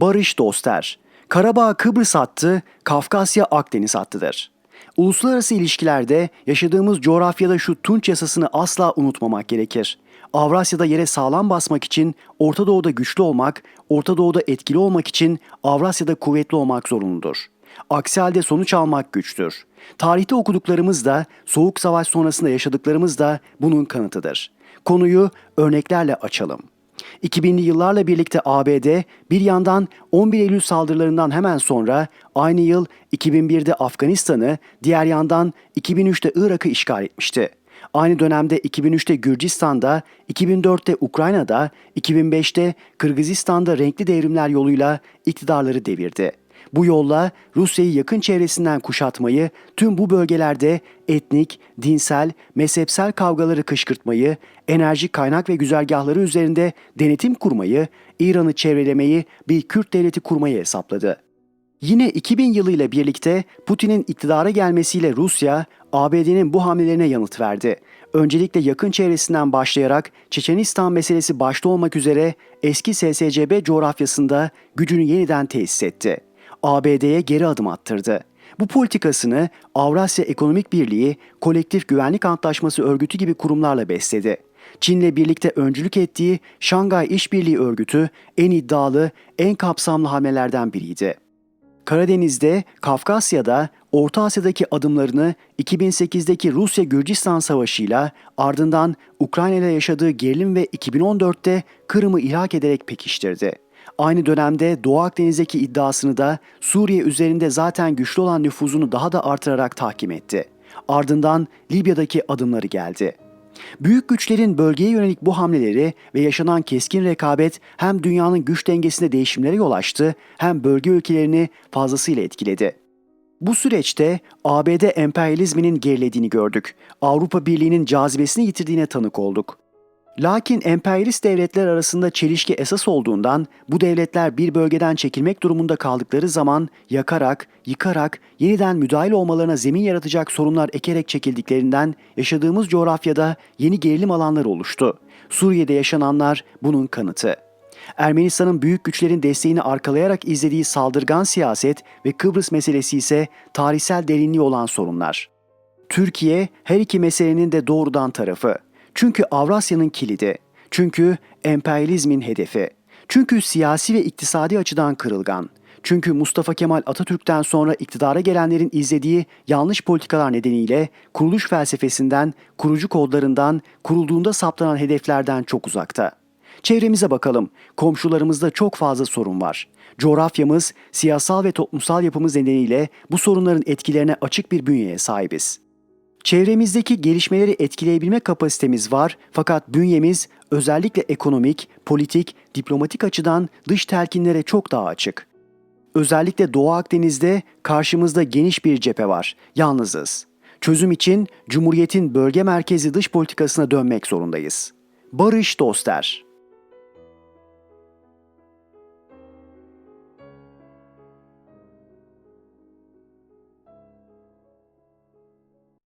Barış Doster. Karabağ Kıbrıs hattı, Kafkasya Akdeniz hattıdır. Uluslararası ilişkilerde yaşadığımız coğrafyada şu Tunç yasasını asla unutmamak gerekir. Avrasya'da yere sağlam basmak için Orta Doğu'da güçlü olmak, Orta Doğu'da etkili olmak için Avrasya'da kuvvetli olmak zorunludur. Aksi halde sonuç almak güçtür. Tarihte okuduklarımız da, Soğuk Savaş sonrasında yaşadıklarımız da bunun kanıtıdır. Konuyu örneklerle açalım. 2000'li yıllarla birlikte ABD bir yandan 11 Eylül saldırılarından hemen sonra aynı yıl 2001'de Afganistan'ı, diğer yandan 2003'te Irak'ı işgal etmişti. Aynı dönemde 2003'te Gürcistan'da, 2004'te Ukrayna'da, 2005'te Kırgızistan'da renkli devrimler yoluyla iktidarları devirdi. Bu yolla Rusya'yı yakın çevresinden kuşatmayı, tüm bu bölgelerde etnik, dinsel, mezhepsel kavgaları kışkırtmayı, enerji kaynak ve güzergahları üzerinde denetim kurmayı, İran'ı çevrelemeyi, bir Kürt devleti kurmayı hesapladı. Yine 2000 yılıyla birlikte Putin'in iktidara gelmesiyle Rusya, ABD'nin bu hamlelerine yanıt verdi. Öncelikle yakın çevresinden başlayarak Çeçenistan meselesi başta olmak üzere eski SSCB coğrafyasında gücünü yeniden tesis etti. ABD'ye geri adım attırdı. Bu politikasını Avrasya Ekonomik Birliği, Kolektif Güvenlik Antlaşması Örgütü gibi kurumlarla besledi. Çin'le birlikte öncülük ettiği Şangay İşbirliği Örgütü en iddialı, en kapsamlı hamlelerden biriydi. Karadeniz'de, Kafkasya'da, Orta Asya'daki adımlarını 2008'deki Rusya-Gürcistan Savaşı'yla ardından Ukrayna'da yaşadığı gerilim ve 2014'te Kırım'ı ilhak ederek pekiştirdi. Aynı dönemde Doğu Akdeniz'deki iddiasını da Suriye üzerinde zaten güçlü olan nüfuzunu daha da artırarak tahkim etti. Ardından Libya'daki adımları geldi. Büyük güçlerin bölgeye yönelik bu hamleleri ve yaşanan keskin rekabet hem dünyanın güç dengesinde değişimlere yol açtı hem bölge ülkelerini fazlasıyla etkiledi. Bu süreçte ABD emperyalizminin gerilediğini gördük. Avrupa Birliği'nin cazibesini yitirdiğine tanık olduk. Lakin emperyalist devletler arasında çelişki esas olduğundan bu devletler bir bölgeden çekilmek durumunda kaldıkları zaman yakarak, yıkarak, yeniden müdahil olmalarına zemin yaratacak sorunlar ekerek çekildiklerinden yaşadığımız coğrafyada yeni gerilim alanları oluştu. Suriye'de yaşananlar bunun kanıtı. Ermenistan'ın büyük güçlerin desteğini arkalayarak izlediği saldırgan siyaset ve Kıbrıs meselesi ise tarihsel derinliği olan sorunlar. Türkiye her iki meselenin de doğrudan tarafı. Çünkü Avrasya'nın kilidi. Çünkü emperyalizmin hedefi. Çünkü siyasi ve iktisadi açıdan kırılgan. Çünkü Mustafa Kemal Atatürk'ten sonra iktidara gelenlerin izlediği yanlış politikalar nedeniyle kuruluş felsefesinden, kurucu kodlarından, kurulduğunda saptanan hedeflerden çok uzakta. Çevremize bakalım. Komşularımızda çok fazla sorun var. Coğrafyamız, siyasal ve toplumsal yapımız nedeniyle bu sorunların etkilerine açık bir bünyeye sahibiz. Çevremizdeki gelişmeleri etkileyebilme kapasitemiz var fakat bünyemiz özellikle ekonomik, politik, diplomatik açıdan dış telkinlere çok daha açık. Özellikle Doğu Akdeniz'de karşımızda geniş bir cephe var. Yalnızız. Çözüm için Cumhuriyet'in bölge merkezi dış politikasına dönmek zorundayız. Barış Doster